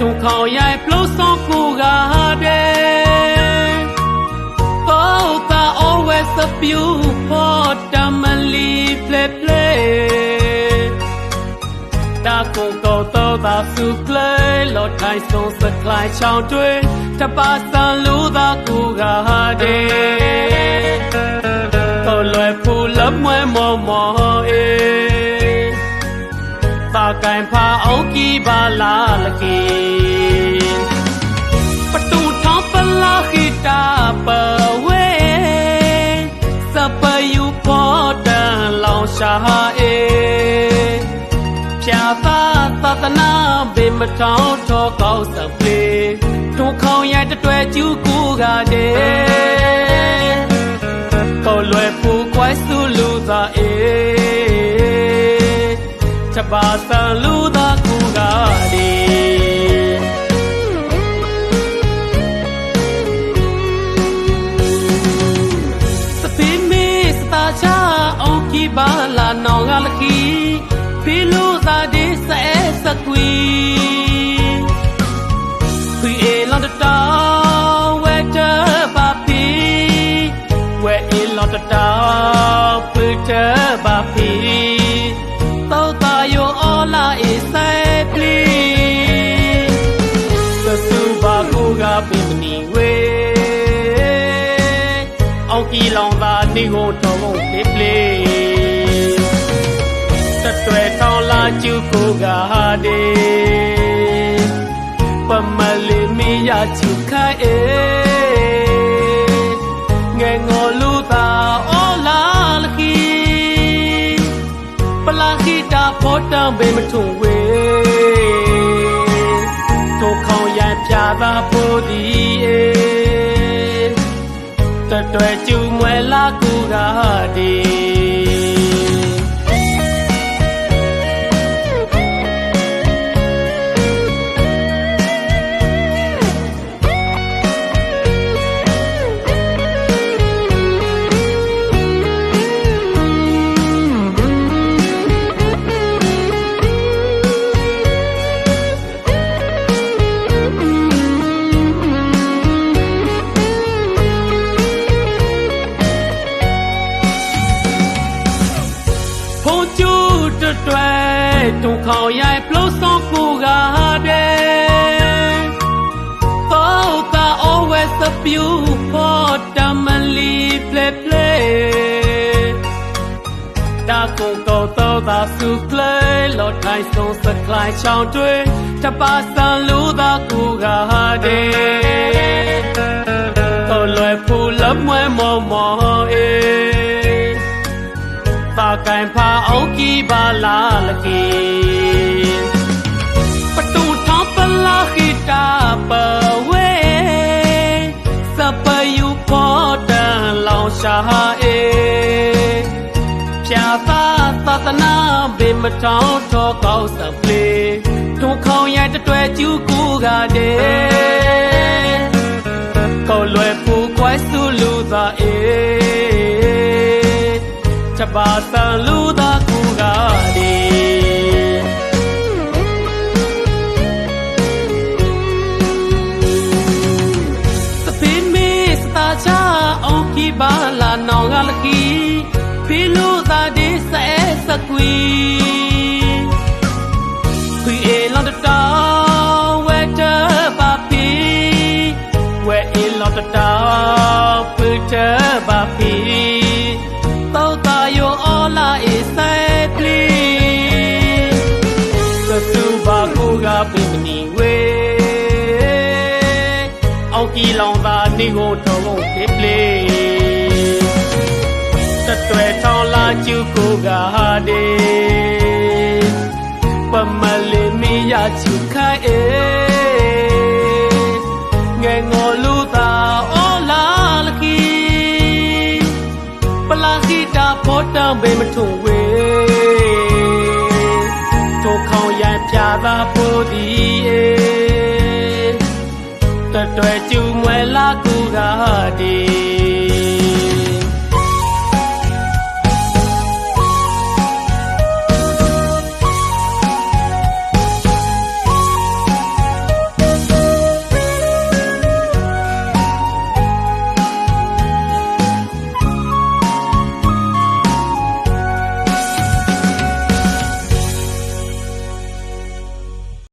တုံခေါင်ရိုင်ပလို့ဆောင်ကူကားတဲ့ Oh, the always a beautiful family play play. တာကိုကိုတော့သာစုကလေးလော်ထိုင်ဆုံးစကလိုက်ချောင်းတွေတပါစံလူသာကူကားတဲ့ကိုလွယ်ဖူလမွဲမောမောအေး ki ba la la ki patu thong pa la khi ta pa we sa pa yu po ta lao sha e phya ta ta ta na be ma thong tho kao sa pe thong khong yai ta twa chu ku ga de ကိုလွယ်ဖူကွိုင်းစုလူသားအေးချက်ပါစံလူသား ပါလာနောင်ကလခီဖီလူသာဒီဆဲစကွီခွေအလန်တတာဝဲတပါပီဝဲအလန်တတာဖွေတပါပီတောတာယောအလာအေဆိုင်ပလီသစူပါကိုကပင်မနီဝဲအောင်ကီလောင်သာနေကိုတော်ဖို့လေ ပလေတတွဲထောင်းလာကျူကိုကဟာဒေပမလေးမီယာချူခိုင်အေငယ်ငေါ်လူသာအော်လာလခီပလာခိတာဖောတံဘေမထုံဝေထိုခေါင်ရန်ပြသာဖို့ဒီအေတတွဲကျူ တုံခေါင်ရိုင်ပလို့ဆောင်ကူကားတဲ့ Oh the always a beautiful family play play တာကိုကိုတော့သာစုကလေးလော်ထိုင်ဆုံးစကလိုက်ချောင်းတွေတပါစံလူသာကူကားတဲ့တော်လွယ်ဖူလမွဲမောမောအေးပါကန် ရှာအေဖြာသာသတနာဘေမထောင်းထောကောက်စပလေထုံခေါင်ရတတွဲကျူးကူကတဲ့ကိုလွယ်ဖူကွိုင်းစုလူသာအေချပါစံလူသာကူကဒီစပင်းမီစတာ ဖီလူသာဒီစအဲစကွီခွေအေလွန်တတာဝဲတပါပီဝဲအေလွန်တတာပူတပါပီတောတာယောအော်လာအေဆိုင်ပလီသသူဘာကိုကပိမနီဝေအောင်ကြီးလောင်သာနေကိုတော်ကုန်ပ ပလီတတွဲထောင်းလာကျူကိုကဟာဒေပမလေးမီယာချူခိုင်အေငယ်ငေါ်လူသာအော်လာလကီပလာခိတာဖောတံဘေမထုံဝေထိုခေါင်ရန်ပြသာဖို့ဒီအေတတွဲကျူမွဲလာကူက